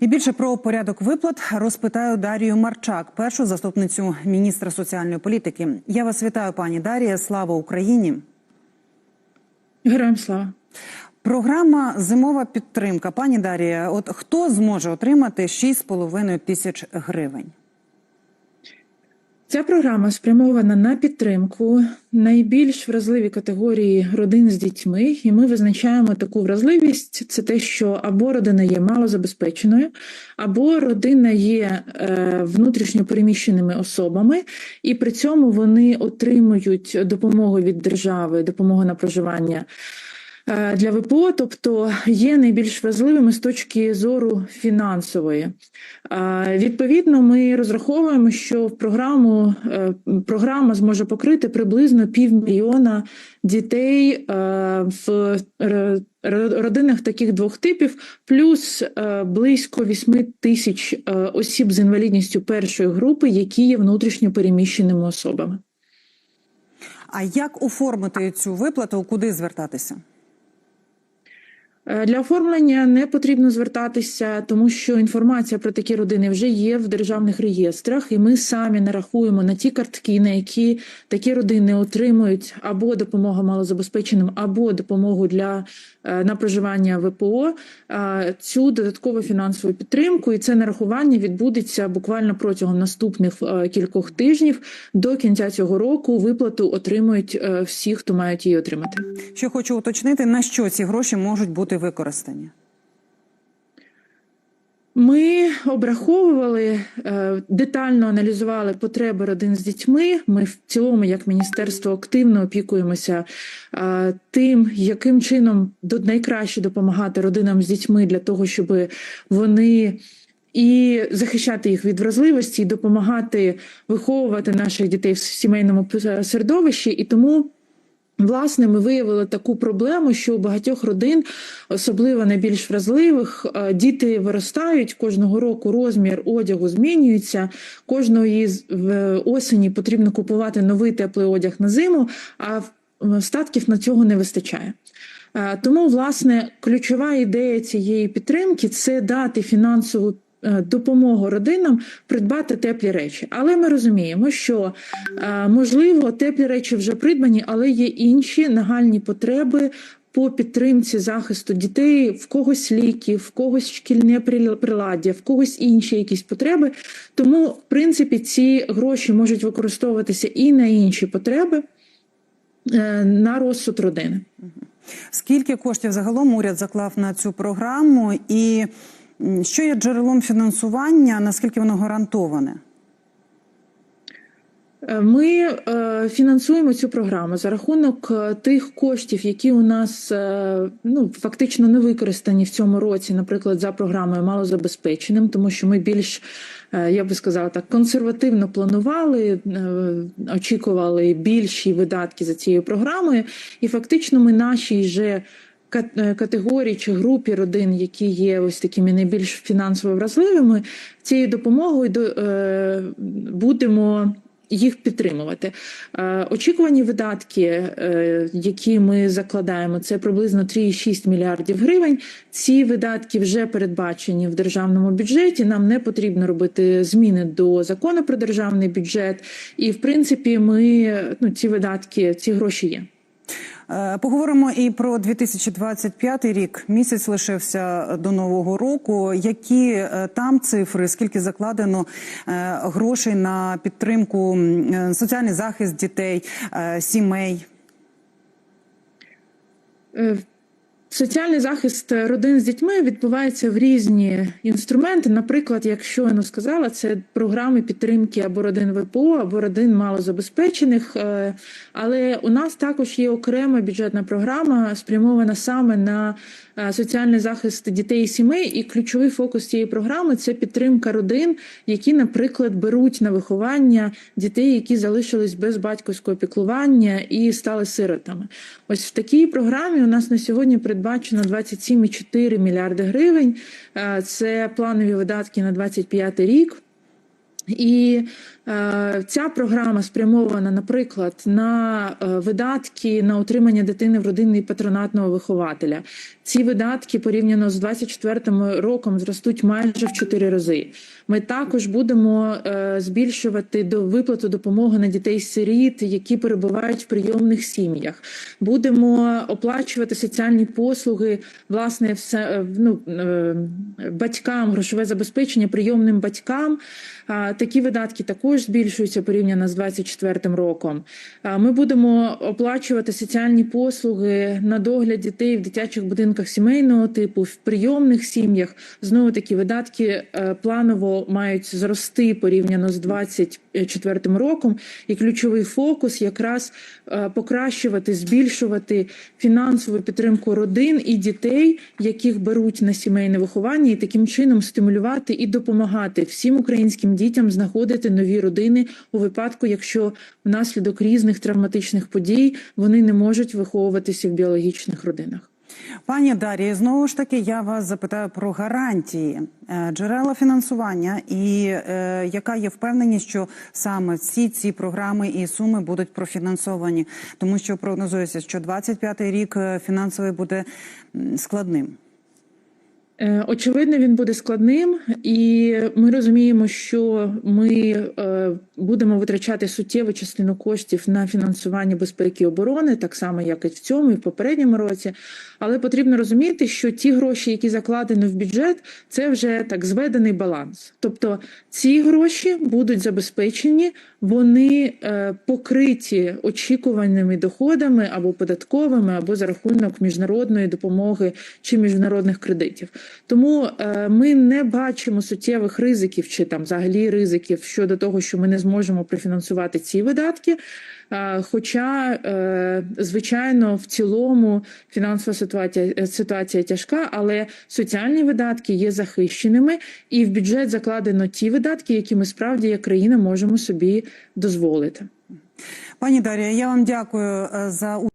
І більше про порядок виплат розпитаю Дарію Марчак, першу заступницю міністра соціальної політики. Я вас вітаю, пані Дарія. Слава Україні! Героям слава. Програма Зимова підтримка. Пані Дарія, от хто зможе отримати 6,5 тисяч гривень? Ця програма спрямована на підтримку найбільш вразливі категорії родин з дітьми, і ми визначаємо таку вразливість: це те, що або родина є малозабезпеченою, або родина є е, внутрішньо переміщеними особами, і при цьому вони отримують допомогу від держави, допомогу на проживання. Е, Для ВПО, тобто є найбільш вразливими з точки зору фінансової. Е, Відповідно, ми розраховуємо, що в програму е, програма зможе покрити приблизно півмільйона дітей в родинах таких двох типів, плюс близько 8 тисяч осіб з інвалідністю першої групи, які є внутрішньо переміщеними особами. А як оформити цю виплату? Куди звертатися? Е, Для оформлення не потрібно звертатися, тому що інформація про такі родини вже є в державних реєстрах, і ми самі нарахуємо на ті картки, на які такі родини отримують або допомогу малозабезпеченим, або допомогу для е, на проживання ВПО. е, Цю додаткову фінансову підтримку, і це нарахування відбудеться буквально протягом наступних кількох тижнів. До кінця цього року виплату отримують всі, хто мають її отримати. Ще хочу уточнити, на що ці гроші можуть бути використані. Ми обраховували е, детально аналізували потреби родин з дітьми. Ми в цілому, як міністерство, активно опікуємося е, тим, яким чином найкраще допомагати родинам з дітьми для того, щоб вони і захищати їх від вразливості, і допомагати виховувати наших дітей в сімейному середовищі. І тому Власне, ми виявили таку проблему, що у багатьох родин, особливо найбільш вразливих, е, діти виростають кожного року. Розмір одягу змінюється. Кожної осені потрібно купувати новий теплий одяг на зиму, а статків на цього не вистачає. Е, Тому, власне, ключова ідея цієї підтримки це дати фінансову допомогу родинам придбати теплі речі. Але ми розуміємо, що е, можливо теплі речі вже придбані, але є інші нагальні потреби. По підтримці захисту дітей в когось ліки, в когось шкільне прил- приладдя, в когось інші якісь потреби. Тому, в принципі, ці гроші можуть використовуватися і на інші потреби е, на розсуд родини. Скільки коштів загалом уряд заклав на цю програму, і що є джерелом фінансування? Наскільки воно гарантоване? Е, Ми е, фінансуємо цю програму за рахунок е, тих коштів, які у нас ну фактично не використані в цьому році, наприклад, за програмою малозабезпеченим, тому що ми більш я би сказала так консервативно планували, очікували більші видатки за цією програмою, і фактично ми нашій же е, чи групі родин, які є ось такими найбільш фінансово вразливими, цією допомогою до- е, будемо їх підтримувати. Е, Очікувані видатки, які ми закладаємо, це приблизно 3,6 мільярдів гривень. Ці видатки вже передбачені в державному бюджеті. Нам не потрібно робити зміни до закону про державний бюджет. І, в принципі, ми ну, ці видатки, ці гроші є. Е, Поговоримо і про 2025 рік. Місяць лишився до нового року. Які е, там цифри? Скільки закладено е, грошей на підтримку, соціальний захист дітей, сімей? Соціальний захист родин з дітьми відбувається в різні інструменти. Наприклад, як щойно сказала, це програми підтримки або родин ВПО, або родин малозабезпечених. Е, Але у нас також є окрема бюджетна програма, спрямована саме на е, соціальний захист дітей і сімей. І ключовий фокус цієї програми це підтримка родин, які, наприклад, беруть на виховання дітей, які залишились без батьківського піклування і стали сиротами. Ось в такій програмі у нас на сьогодні передбачено 27,4 мільярди гривень. Е, Це планові видатки на 25 рік. І ця програма спрямована, наприклад, на е, видатки на утримання дитини в родині патронатного вихователя. ці видатки порівняно з 2024 роком зростуть майже в 4 рази. Ми також будемо е, збільшувати до виплату допомоги на дітей сиріт, які перебувають в прийомних сім'ях. Будемо оплачувати соціальні послуги, власне, все е, ну, е, батькам, грошове забезпечення прийомним батькам. Такі видатки також збільшуються порівняно з 2024 роком. Ми будемо оплачувати соціальні послуги на догляд дітей в дитячих будинках сімейного типу, в прийомних сім'ях. Знову такі видатки е, планово мають зрости порівняно з 2024 роком. І ключовий фокус якраз е, покращувати, збільшувати фінансову підтримку родин і дітей, яких беруть на сімейне виховання, і таким чином стимулювати і допомагати всім українським дітям знаходити нові родини у випадку, якщо внаслідок різних травматичних подій вони не можуть виховуватися в біологічних родинах. Пані Дар'я, знову ж таки, я вас запитаю про гарантії е, джерела фінансування і е, яка є впевненість, що саме всі ці програми і суми будуть профінансовані, тому що прогнозується, що 25-й рік е, фінансовий буде складним. Е, Очевидно, він буде складним, і ми розуміємо, що ми е, будемо витрачати суттєву частину коштів на фінансування безпеки і оборони, так само як і в цьому, і в попередньому році. Але потрібно розуміти, що ті гроші, які закладені в бюджет, це вже так зведений баланс. Тобто ці гроші будуть забезпечені, вони е, покриті очікуваними доходами або податковими, або за рахунок міжнародної допомоги чи міжнародних кредитів. Тому е, ми не бачимо суттєвих ризиків чи там взагалі ризиків щодо того, що ми не зможемо профінансувати ці видатки. Е, Хоча, е, звичайно, в цілому фінансова ситуація ситуація тяжка, але соціальні видатки є захищеними, і в бюджет закладено ті видатки, які ми справді як країна можемо собі дозволити. Пані Дар'я, я вам дякую за